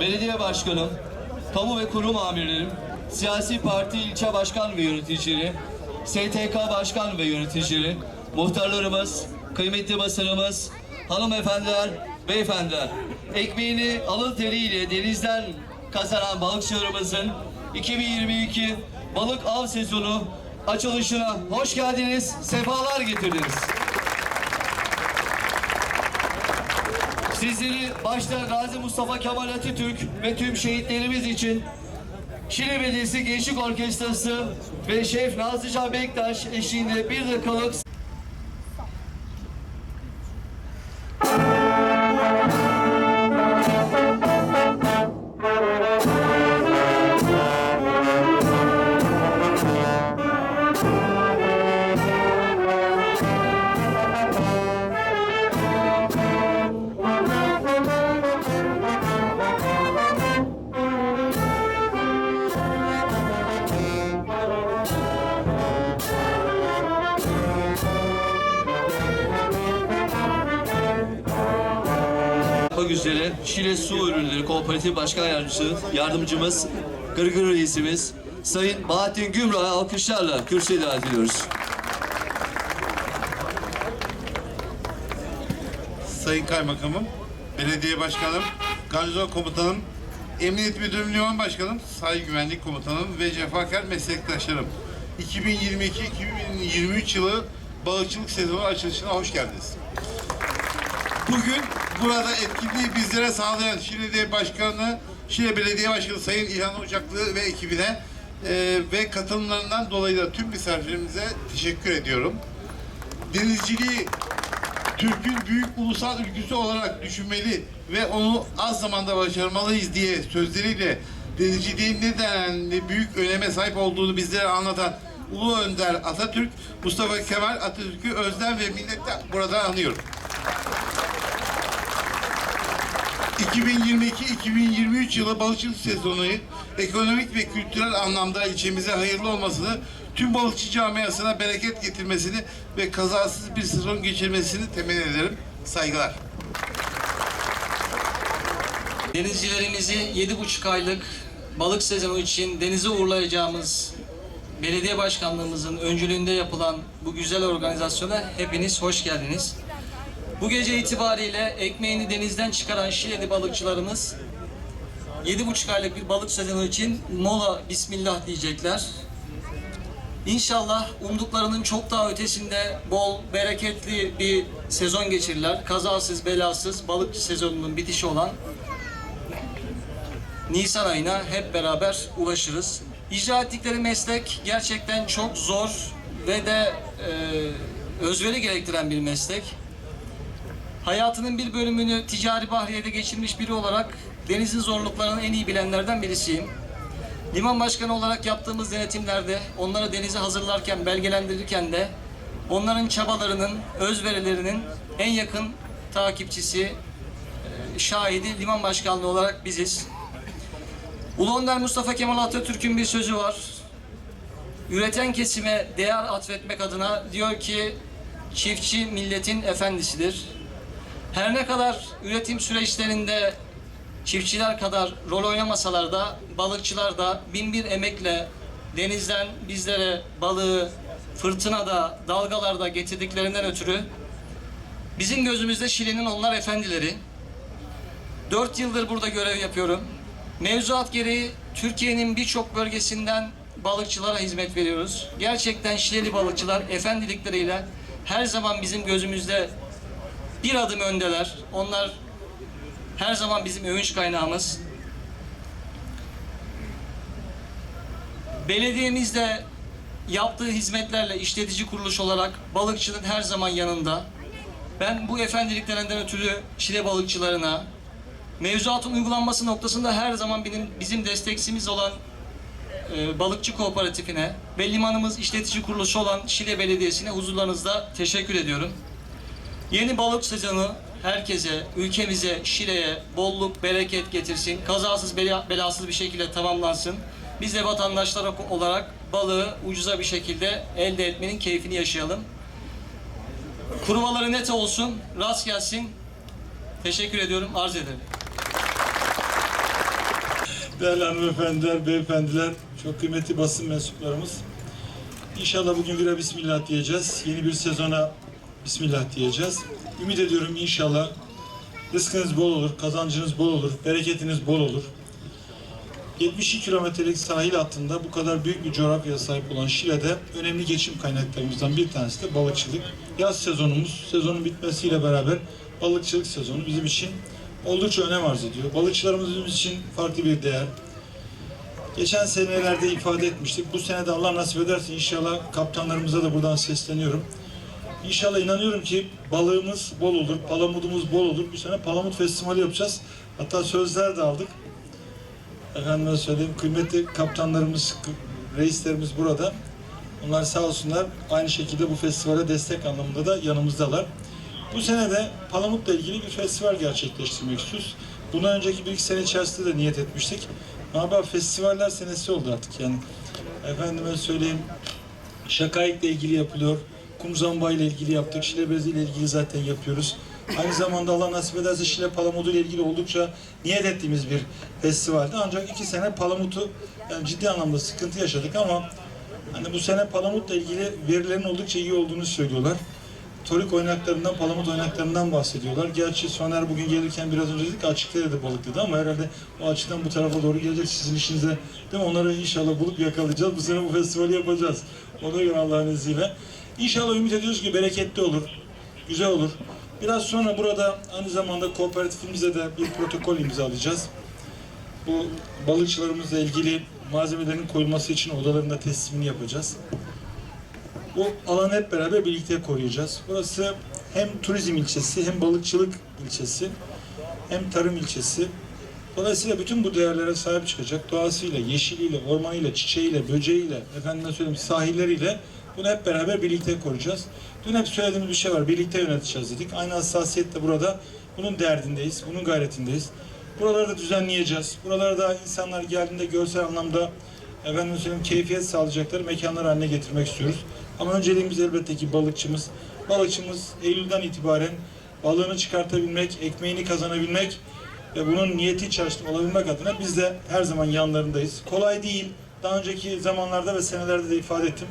belediye başkanım, kamu ve kurum amirlerim, siyasi parti ilçe başkan ve yöneticileri, STK başkan ve yöneticileri, muhtarlarımız, kıymetli basınımız, hanımefendiler, beyefendiler, ekmeğini alın teriyle denizden kazanan balıkçılarımızın 2022 balık av sezonu açılışına hoş geldiniz, sefalar getirdiniz. Sizleri başta Gazi Mustafa Kemal Atatürk ve tüm şehitlerimiz için Şile Belediyesi Gençlik Orkestrası ve Şef Nazlıcan Bektaş eşliğinde bir dakikalık üzere Şile Su Ürünleri Kooperatif Başkan Yardımcısı, Yardımcımız, Gırgır Reisimiz, Sayın Bahattin Gümrah'ı alkışlarla kürsüye davet ediyoruz. Sayın Kaymakamım, Belediye Başkanım, Garnizon Komutanım, Emniyet Müdürüm Liman Başkanım, Sahil Güvenlik Komutanım ve cefakar meslektaşlarım. 2022-2023 yılı balıkçılık sezonu açılışına hoş geldiniz. Bugün burada etkinliği bizlere sağlayan Şile Başkanı, Şile Belediye Başkanı Sayın İlhan Ocaklı ve ekibine e, ve katılımlarından dolayı da tüm misafirlerimize teşekkür ediyorum. Denizciliği Türk'ün büyük ulusal ülküsü olarak düşünmeli ve onu az zamanda başarmalıyız diye sözleriyle denizciliğin ne denli büyük öneme sahip olduğunu bizlere anlatan Ulu Önder Atatürk, Mustafa Kemal Atatürk'ü özlem ve minnetle burada anıyorum. 2022-2023 yılı balıkçılık sezonu ekonomik ve kültürel anlamda ilçemize hayırlı olmasını, tüm balıkçı camiasına bereket getirmesini ve kazasız bir sezon geçirmesini temenni ederim. Saygılar. Denizcilerimizi yedi buçuk aylık balık sezonu için denize uğurlayacağımız belediye başkanlığımızın öncülüğünde yapılan bu güzel organizasyona hepiniz hoş geldiniz. Bu gece itibariyle ekmeğini denizden çıkaran Şileli balıkçılarımız yedi buçuk aylık bir balık sezonu için mola bismillah diyecekler. İnşallah umduklarının çok daha ötesinde bol, bereketli bir sezon geçirirler. Kazasız, belasız balıkçı sezonunun bitişi olan Nisan ayına hep beraber ulaşırız. İcra ettikleri meslek gerçekten çok zor ve de e, özveri gerektiren bir meslek. Hayatının bir bölümünü ticari bahriyede geçirmiş biri olarak denizin zorluklarını en iyi bilenlerden birisiyim. Liman başkanı olarak yaptığımız denetimlerde onları denize hazırlarken, belgelendirirken de onların çabalarının, özverilerinin en yakın takipçisi, e, şahidi liman başkanlığı olarak biziz. Ulu Önder Mustafa Kemal Atatürk'ün bir sözü var. Üreten kesime değer atfetmek adına diyor ki çiftçi milletin efendisidir. Her ne kadar üretim süreçlerinde çiftçiler kadar rol oynamasalar da balıkçılar da bin bir emekle denizden bizlere balığı fırtınada, dalgalarda getirdiklerinden ötürü bizim gözümüzde Şili'nin onlar efendileri. Dört yıldır burada görev yapıyorum. Mevzuat gereği Türkiye'nin birçok bölgesinden balıkçılara hizmet veriyoruz. Gerçekten Şileli balıkçılar efendilikleriyle her zaman bizim gözümüzde bir adım öndeler. Onlar her zaman bizim övünç kaynağımız. Belediyemizde yaptığı hizmetlerle işletici kuruluş olarak balıkçının her zaman yanında. Ben bu efendiliklerinden ötürü Şile balıkçılarına, mevzuatın uygulanması noktasında her zaman benim bizim desteksimiz olan e, balıkçı kooperatifine ve limanımız işletici kuruluşu olan Şile Belediyesi'ne huzurlarınızda teşekkür ediyorum. Yeni balık sezonu herkese, ülkemize, Şile'ye bolluk, bereket getirsin. Kazasız, bela- belasız bir şekilde tamamlansın. Biz de vatandaşlar olarak balığı ucuza bir şekilde elde etmenin keyfini yaşayalım. Kurumaları net olsun, rast gelsin. Teşekkür ediyorum, arz ederim. Değerli hanımefendiler, beyefendiler, çok kıymetli basın mensuplarımız. İnşallah bugün bire bismillah diyeceğiz. Yeni bir sezona bismillah diyeceğiz. Ümit ediyorum inşallah rızkınız bol olur, kazancınız bol olur, bereketiniz bol olur. 72 kilometrelik sahil hattında bu kadar büyük bir coğrafyaya sahip olan Şile'de önemli geçim kaynaklarımızdan bir tanesi de balıkçılık. Yaz sezonumuz, sezonun bitmesiyle beraber balıkçılık sezonu bizim için oldukça önem arz ediyor. Balıkçılarımız bizim için farklı bir değer. Geçen senelerde ifade etmiştik. Bu sene de Allah nasip ederse inşallah kaptanlarımıza da buradan sesleniyorum. İnşallah inanıyorum ki balığımız bol olur, palamudumuz bol olur. Bu sene palamut festivali yapacağız. Hatta sözler de aldık. Efendime söyleyeyim kıymetli kaptanlarımız, reislerimiz burada. Onlar sağ olsunlar aynı şekilde bu festivale destek anlamında da yanımızdalar. Bu sene de Palamut'la ilgili bir festival gerçekleştirmek istiyoruz. Bundan önceki bir iki sene içerisinde de niyet etmiştik. Ama festivaller senesi oldu artık yani. Efendime söyleyeyim Şakayık'la ilgili yapılıyor. Kumzamba ile ilgili yaptık. Şile Bezi ile ilgili zaten yapıyoruz. Aynı zamanda Allah nasip ederse Şile Palamudu ile ilgili oldukça niyet ettiğimiz bir festivaldi. Ancak iki sene Palamut'u yani ciddi anlamda sıkıntı yaşadık ama hani bu sene Palamut'la ilgili verilerin oldukça iyi olduğunu söylüyorlar. Torik oynaklarından, palamut oynaklarından bahsediyorlar. Gerçi Soner bugün gelirken biraz önce dedik açıkta dedi balık dedi ama herhalde o açıdan bu tarafa doğru gelecek sizin işinize. Değil mi? Onları inşallah bulup yakalayacağız. Bu sene bu festivali yapacağız. Ona göre Allah'ın izniyle. İnşallah ümit ediyoruz ki bereketli olur, güzel olur. Biraz sonra burada aynı zamanda kooperatifimizle de bir protokol imzalayacağız. Bu balıkçılarımızla ilgili malzemelerin koyulması için odalarında teslimini yapacağız. Bu alanı hep beraber birlikte koruyacağız. Burası hem turizm ilçesi, hem balıkçılık ilçesi, hem tarım ilçesi. Dolayısıyla bütün bu değerlere sahip çıkacak. Doğasıyla, yeşiliyle, ormanıyla, çiçeğiyle, böceğiyle, efendime söyleyeyim sahilleriyle bunu hep beraber birlikte koruyacağız. Dün hep söylediğimiz bir şey var. Birlikte yöneteceğiz dedik. Aynı hassasiyetle burada bunun derdindeyiz, bunun gayretindeyiz. Buraları da düzenleyeceğiz. Buralarda insanlar geldiğinde görsel anlamda efendim söyleyeyim keyfiyet sağlayacakları mekanlar haline getirmek istiyoruz. Ama önceliğimiz elbette ki balıkçımız. Balıkçımız Eylül'den itibaren balığını çıkartabilmek, ekmeğini kazanabilmek ve bunun niyeti içerisinde olabilmek adına biz de her zaman yanlarındayız. Kolay değil. Daha önceki zamanlarda ve senelerde de ifade ettim.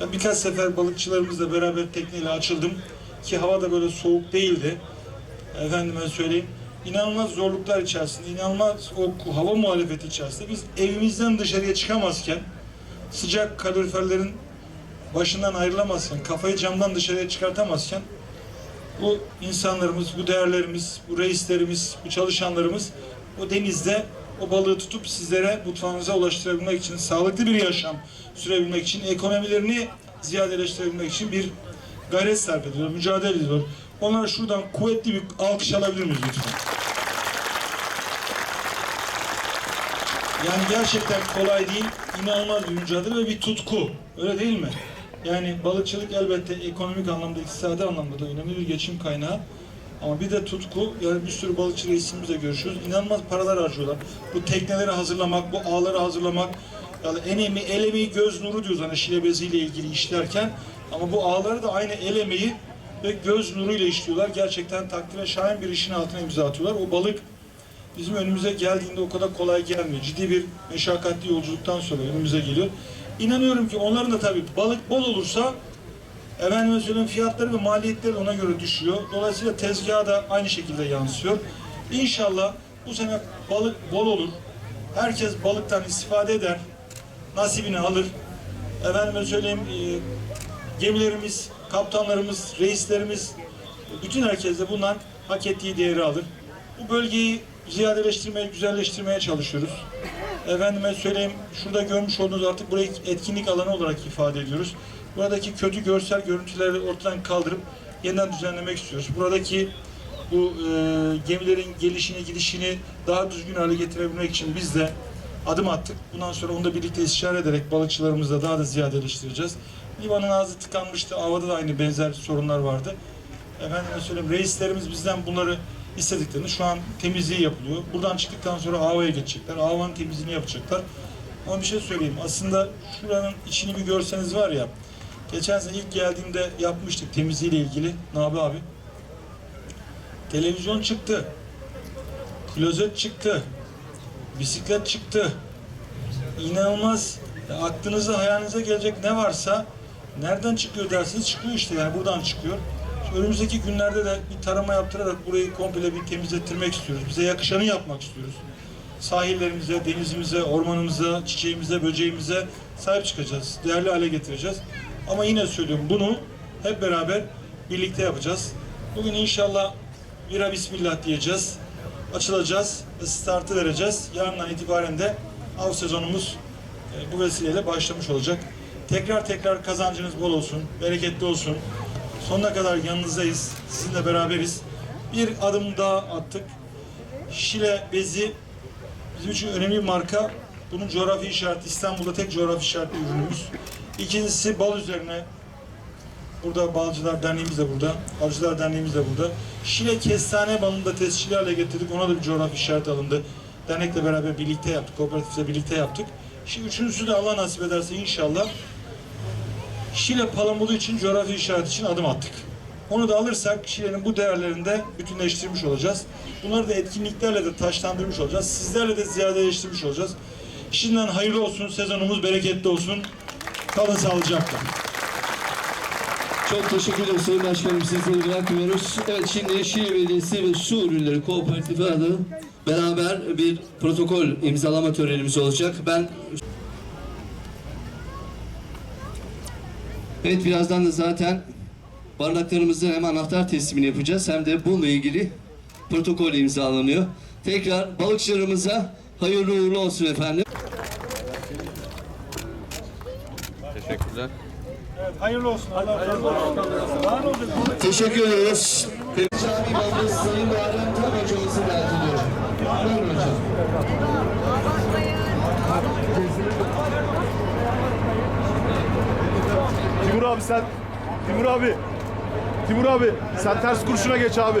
Ben birkaç sefer balıkçılarımızla beraber tekneyle açıldım ki hava da böyle soğuk değildi. Efendime söyleyeyim. İnanılmaz zorluklar içerisinde, inanılmaz o hava muhalefeti içerisinde biz evimizden dışarıya çıkamazken sıcak kaloriferlerin başından ayrılamazken, kafayı camdan dışarıya çıkartamazken bu insanlarımız, bu değerlerimiz, bu reislerimiz, bu çalışanlarımız o denizde o balığı tutup sizlere mutfağınıza ulaştırabilmek için, sağlıklı bir yaşam sürebilmek için, ekonomilerini ziyadeleştirebilmek için bir gayret sarf ediyor, mücadele ediyor. Onlara şuradan kuvvetli bir alkış alabilir miyiz lütfen? Yani gerçekten kolay değil, inanılmaz bir mücadele ve bir tutku. Öyle değil mi? Yani balıkçılık elbette ekonomik anlamda, iktisadi anlamda da önemli bir geçim kaynağı. Ama bir de tutku, yani bir sürü balıkçı reisimizle görüşüyoruz. İnanılmaz paralar harcıyorlar. Bu tekneleri hazırlamak, bu ağları hazırlamak, yani el emeği, el emeği göz nuru diyoruz hani şile beziyle ilgili işlerken. Ama bu ağları da aynı el emeği ve göz nuruyla işliyorlar. Gerçekten takdire şayan bir işin altına imza atıyorlar. O balık bizim önümüze geldiğinde o kadar kolay gelmiyor. Ciddi bir meşakkatli yolculuktan sonra önümüze geliyor. İnanıyorum ki onların da tabii balık bol olursa efendime söyleyeyim fiyatları ve maliyetleri ona göre düşüyor. Dolayısıyla tezgaha da aynı şekilde yansıyor. İnşallah bu sene balık bol olur. Herkes balıktan istifade eder. Nasibini alır. Efendime söyleyeyim e, gemilerimiz, kaptanlarımız, reislerimiz bütün herkes de bundan hak ettiği değeri alır. Bu bölgeyi ziyadeleştirmeye, güzelleştirmeye çalışıyoruz. Efendime söyleyeyim, şurada görmüş olduğunuz artık burayı etkinlik alanı olarak ifade ediyoruz. Buradaki kötü görsel görüntüleri ortadan kaldırıp yeniden düzenlemek istiyoruz. Buradaki bu e, gemilerin gelişini, gidişini daha düzgün hale getirebilmek için biz de adım attık. Bundan sonra onu da birlikte istişare ederek balıkçılarımızla daha da ziyadeleştireceğiz. Limanın ağzı tıkanmıştı. Havada da aynı benzer sorunlar vardı. Efendime söyleyeyim reislerimiz bizden bunları istediklerini şu an temizliği yapılıyor. Buradan çıktıktan sonra Ava'ya geçecekler. Ava'nın temizliğini yapacaklar. Ama bir şey söyleyeyim. Aslında şuranın içini bir görseniz var ya. Geçen sene ilk geldiğimde yapmıştık temizliğiyle ilgili. Nabi abi. Televizyon çıktı. Klozet çıktı. bisiklet çıktı. İnanılmaz aklınıza hayalinize gelecek ne varsa nereden çıkıyor dersiniz çıkıyor işte yani buradan çıkıyor. Önümüzdeki günlerde de bir tarama yaptırarak burayı komple bir temizlettirmek istiyoruz. Bize yakışanı yapmak istiyoruz. Sahillerimize, denizimize, ormanımıza, çiçeğimize, böceğimize sahip çıkacağız. Değerli hale getireceğiz. Ama yine söylüyorum bunu hep beraber birlikte yapacağız. Bugün inşallah bira bismillah diyeceğiz. Açılacağız startı vereceğiz. Yarından itibaren de av sezonumuz e, bu vesileyle başlamış olacak. Tekrar tekrar kazancınız bol olsun, bereketli olsun. Sonuna kadar yanınızdayız, sizinle beraberiz. Bir adım daha attık. Şile bezi bizim için önemli bir marka. Bunun coğrafi işareti İstanbul'da tek coğrafi işaretli ürünümüz. İkincisi bal üzerine Burada Balcılar Derneğimiz de burada. Balcılar Derneğimiz de burada. Şile kestane balını da tescilli getirdik. Ona da bir coğrafi işaret alındı. Dernekle beraber birlikte yaptık. Kooperatifle birlikte yaptık. Şimdi üçüncüsü de Allah nasip ederse inşallah Şile palamudu için coğrafi işaret için adım attık. Onu da alırsak Şile'nin bu değerlerini de bütünleştirmiş olacağız. Bunları da etkinliklerle de taşlandırmış olacağız. Sizlerle de ziyadeleştirmiş olacağız. Şimdiden hayırlı olsun, sezonumuz bereketli olsun. Kalın sağlıcakla. Çok teşekkür ederiz Sayın Başkanım. Sizleri bırakmıyoruz. Evet şimdi Şile Belediyesi ve Su Ürünleri Kooperatifi adı beraber bir protokol imzalama törenimiz olacak. Ben Evet birazdan da zaten bardaklarımızın hem anahtar teslimini yapacağız hem de bununla ilgili protokol imzalanıyor. Tekrar balıkçılarımıza hayırlı uğurlu olsun efendim. Hayırlı olsun. Allah razı olsun. Teşekkür ediyoruz. Cami Babası Sayın Muharrem Tam hocamızı davet ediyorum. Buyurun hocam. Timur abi sen Timur abi Timur abi sen ters kurşuna geç abi.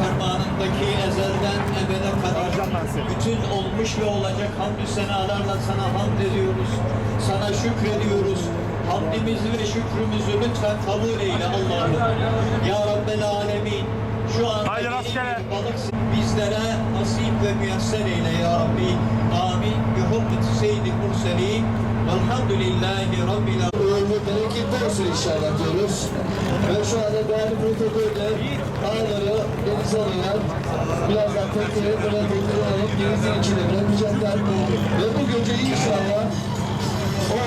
fermanındaki ezelden ebede kadar bütün olmuş ve olacak hamdü senalarla sana hamd ediyoruz. Sana şükrediyoruz. Hamdimizi ve şükrümüzü lütfen kabul eyle Allah'ım. Ya Rabbel Alemin. Şu an balık bizlere nasip ve müyesser eyle ya Rabbi. Amin. Bi hurmeti seyyidi murselin. Velhamdülillahi Rabbil Alemin. Ömür bereket olsun inşallah diyoruz. Ve şu anda değerli müdürler, ağları denize alarak birazdan tekneye buna tekneye alıp denizin içine bırakacaklar. Ve bu gece inşallah o